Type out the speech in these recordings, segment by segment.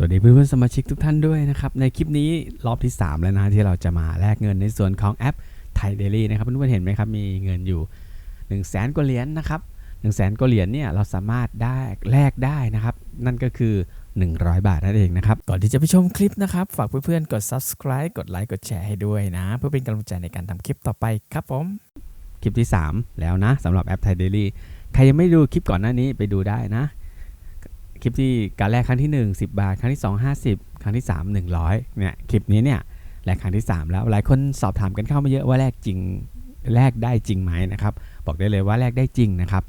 สวัสดีเพื่อนๆสมาชิกทุกท่านด้วยนะครับ ในคลิปนี้รอบที่ 3 แล้วนะที่เราจะมาแลกเงินในส่วนของแอปไทยเดลี่นะครับเพื่อนๆเห็นไหมครับมีเงินอยู่1 0 0 0 0แสนกว่าเหรียญนะครับ1 0 0 0 0แสนกว่าเหรียญเนี่ยเราสามารถได้แลกได้นะครับ นั่นก็คือ 100 บาทนั่นเองนะครับ ก่อนที่จะไปชมคลิปนะครับ ฝากเพื่อนๆกด subscribe กดไลค์กดแชร์ให้ด้วยนะ เพื่อเป็นกำลังใจในการทำคลิปต่อไปครับผมคลิปที่ 3 แล้วนะสำหรับแอปไทยเดลี่ใครยังไม่ดูคลิปก่อนหน้านี้ไปดูได้นะ คลิปที่การแรกครั้งที่ 1 10 บาท ครั้งที่ 2 50 ครั้งที่ 3 100เนี่ยคลิปนี้เนี่ยแลกครั้งที่ 3 แล้วหลายคนสอบถามกันเข้ามาเยอะว่าแลกจริงแลกได้จริงไหมนะครับบอกได้เลยว่าแลกได้จริงนะครับ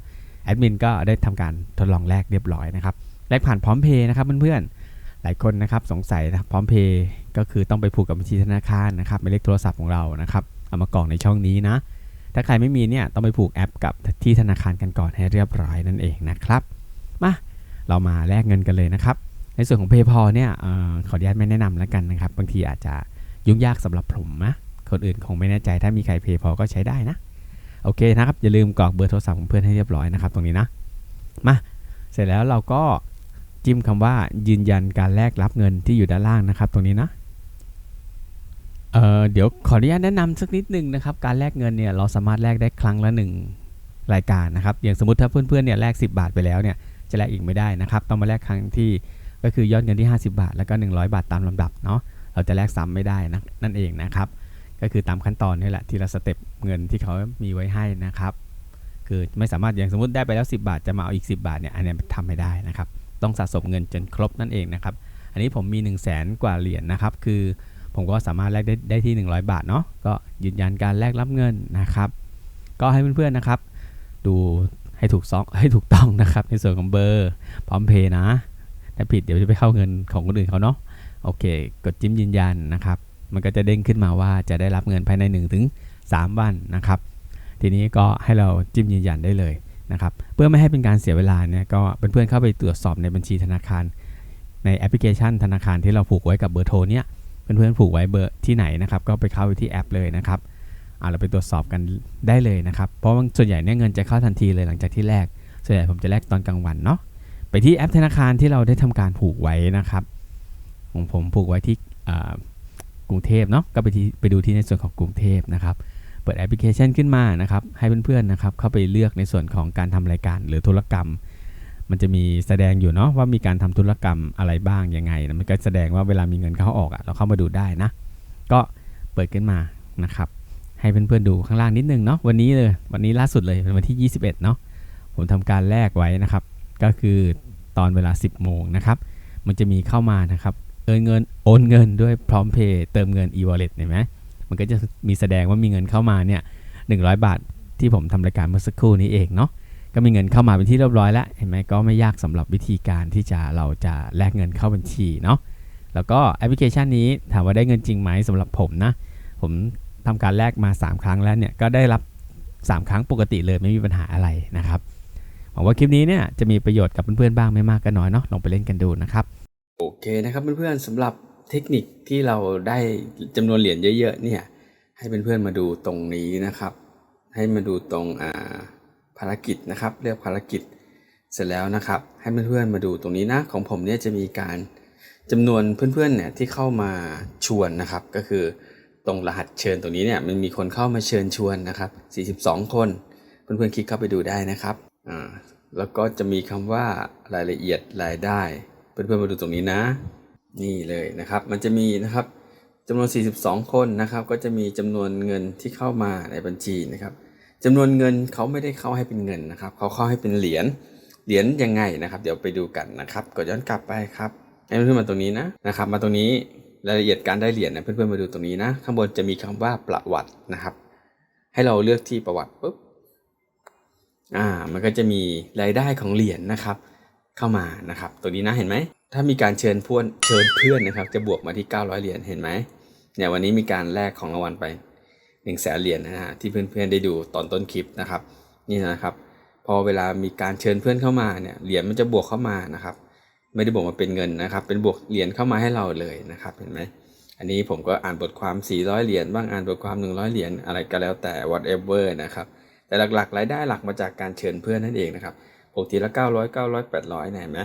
แอดมินก็ได้ทำการทดลองแลกเรียบร้อยนะครับแลกผ่านพร้อมเพย์นะครับเพื่อนๆหลายคนนะครับสงสัยนะพร้อมเพย์ก็คือต้องไปผูกกับบัญชีธนาคารนะครับหมายเลขโทรศัพท์ของเรานะครับเอามากรอกในช่องนี้นะถ้าใครไม่มีเนี่ยต้องไปผูกแอปกับที่ธนาคารกันก่อนให้เรียบร้อยนั่นเองนะครับมา เรามาแลกเงินกันเลยนะครับ ในส่วนของ PayPal เนี่ยออขออนุญาตไม่แนะนำแล้วกันนะครับ บางทีอาจจะยุ่งยากสำหรับผมนะคนอื่นคงไม่แน่ใจถ้ามีใคร PayPal ก็ใช้ได้นะ โอเคนะครับ อย่าลืมกรอกเบอร์โทรศัพท์ของเพื่อนให้เรียบร้อยนะครับ ตรงนี้นะ มาเสร็จแล้วเราก็จิ้มคำว่ายืนยันการแลกรับเงินที่อยู่ด้านล่างนะครับ ตรงนี้นะเเดี๋ยวขออนุญาตแนะนำสักนิดหนึ่งนะครับ การแลกเงินเนี่ยเราสามารถแลกได้ครั้งละหนึ่งรายการนะครับ อย่างสมมติถ้าเพื่อนๆเนี่ยแลก10 บาทไปแล้วเนี่ย จะแลกอีกไม่ได้นะครับต้องมาแลกครั้งที่ก็คือยอดเงินที่ 50 บาท แล้วก็ 100 บาทตามลำดับเนาะเราจะแลกซ้ำไม่ได้นะนั่นเองนะครับ ก็คือตามขั้นตอนนี่แหละทีละสเต็ปเงินที่เขามีไว้ให้นะครับคือไม่สามารถอย่างสมมติได้ไปแล้ว 10 บาทจะมาเอาอีก 10 บาทเนี่ยอันนี้ทำไม่ได้นะครับ ต้องสะสมเงินจนครบนั่นเองนะครับ อันนี้ผมมี 1 0 0 0 0แสนกว่าเหรียญนะครับ คือผมก็สามารถแลกได้ได้ที่ 100 บาทเนาะก็ยืนยันการแลกรับเงินนะครับ ก็ให้เพื่อนๆนะครับ ดู ให้ถูกซองให้ถูกต้องนะครับ ในส่วนของเบอร์พร้อมเพย์นะ ถ้าผิดเดี๋ยวจะไปเข้าเงินของคนอื่นเขาเนาะโอเค กดจิ้มยืนยันนะครับ มันก็จะเด้งขึ้นมาว่าจะได้รับเงินภายใน1-3ถึง3วันนะครับ ทีนี้ก็ให้เราจิ้มยืนยันได้เลยนะครับ เพื่อไม่ให้เป็นการเสียเวลาเนี่ยก็เพื่อนๆเข้าไปตรวจสอบในบัญชีธนาคาร ในแอปพลิเคชันธนาคารที่เราผูกไว้กับเบอร์โทรเนี่ยเพื่อนๆผูกไว้เบอร์ที่ไหนนะครับ ก็ไปเข้าไปที่แอปเลยนะครับ เอาเราไปตรวจสอบกันได้เลยนะครับ เพราะว่าส่วนใหญ่เนี่ยเงินจะเข้าทันทีเลยหลังจากที่แลกส่วนใหญ่ผมจะแลกตอนกลางวันเนาะไปที่แอปธนาคารที่เราได้ทำการผูกไว้นะครับของผมผูกไว้ที่กรุงเทพเนาะก็ไปที่ไปดูที่ในส่วนของกรุงเทพนะครับเปิดแอปพลิเคชันขึ้นมานะครับให้เพื่อนๆนะครับเข้าไปเลือกในส่วนของการทำรายการหรือธุรกรรม มันจะมีแสดงอยู่เนาะว่ามีการทำธุรกรรมอะไรบ้างยังไงนะมันก็แสดงว่าเวลามีเงินเข้าออกอะ่ะเราเข้ามาดูได้นะ ก็เปิดขึ้นมานะครับ ให้เพื่อนๆดูข้างล่างนิดนึงเนาะวันนี้เลยวันนี้ล่าสุดเลยเป็นวันที่ 21 เนาะผมทำการแลกไว้นะครับ ก็คือตอนเวลา 10 โมงนะครับ มันจะมีเข้ามานะครับเอินเงินโอนเงินด้วยพร้อมเพย์เติมเงิน e-wallet เห็นไหมมันก็จะมีแสดงว่ามีเงินเข้ามาเนี่ย100 บาทที่ผมทำรายการเมื่อสักครู่นี้เองเนาะก็มีเงินเข้ามาเป็นที่เรียบร้อยแล้วเห็นไหมก็ไม่ยากสำหรับวิธีการที่จะเราจะแลกเงินเข้าบัญชีเนาะแล้วก็แอปพลิเคชันนี้ถามว่าได้เงินจริงไหมสำหรับผมนะ ผม ทำการแลกมา 3 ครั้งแล้วเนี่ยก็ได้รับ 3 ครั้งปกติเลยไม่มีปัญหาอะไรนะครับหวังว่าคลิปนี้เนี่ยจะมีประโยชน์กับเพื่อนๆบ้างไม่มากก็น้อยเนาะลองไปเล่นกันดูนะครับโอเคนะครับเพื่อนๆสำหรับเทคนิคที่เราได้จำนวนเหรียญเยอะๆเนี่ยให้เพื่อนๆมาดูตรงนี้นะครับ ให้มาดูตรงอ่าภารกิจนะครับเลือกภารกิจเสร็จแล้วนะครับ ให้เพื่อนๆมาดูตรงนี้นะของผมเนี่ยจะมีการจำนวนเพื่อนๆเนี่ยที่เข้ามาชวนนะครับก็คือ ตรงรหัสเชิญตรงนี้เนี่ยมันมีคนเข้ามาเชิญชวนนะครับ 42 คน เพื่อนๆคลิกเข้าไปดูได้นะครับอ่าแล้วก็จะมีคำว่ารายละเอียดรายได้ เพื่อนๆมาดูตรงนี้นะ นี่เลยนะครับ มันจะมีนะครับจำนวน 42 คนนะครับ ก็จะมีจำนวนเงินที่เข้ามาในบัญชีนะครับจำนวนเงินเขาไม่ได้เข้าให้เป็นเงินนะครับเขาเข้าให้เป็นเหรียญเหรียญยังไงนะครับ เดี๋ยวไปดูกันนะครับกดย้อนกลับไปครับให้เพื่อนมาตรงนี้นะนะครับ มาตรงนี้ รายละเอียดการได้เหรียญนะเพื่อนๆมาดูตรงนี้นะ ข้างบนจะมีคำว่าประวัตินะครับ ให้เราเลือกที่ประวัติปุ๊บอ่ามันก็จะมีรายได้ของเหรียญนะครับ เข้ามานะครับตัวนี้นะเห็นไหม ถ้ามีการเชิญเพื่อนเชิญเพื่อนนะครับ จะบวกมาที่ 900 เหรียญเห็นไหมเนี่ยวันนี้มีการแลกของรางวัลไป1นึ่งแสนเหรียญนะฮะที่เพื่อนๆได้ดูตอนต้นคลิปนะครับ นี่นะครับ พอเวลามีการเชิญเพื่อนเข้ามาเนี่ยเหรียญมันจะบวกเข้ามานะครับ ไม่ได้บวกมาเป็นเงินนะครับ เป็นบวกเหรียญเข้ามาให้เราเลยนะครับ เห็นไหมอันนี้ผมก็อ่านบทความ 400 เหรียญบ้างอ่านบทความ 100 เหรียญอะไรก็แล้วแต่ whatever นะครับ แต่หลักๆ รายได้หลักมาจากการเชิญเพื่อนนั่นเองนะครับปกติละ 900 900 800เนี่ยเห็นไหม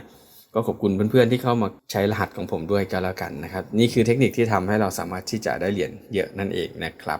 ก็ขอบคุณเพื่อนๆที่เข้ามาใช้รหัสของผมด้วยก็แล้วกันนะครับ นี่คือเทคนิคที่ทำให้เราสามารถที่จะได้เหรียญเยอะนั่นเองนะครับ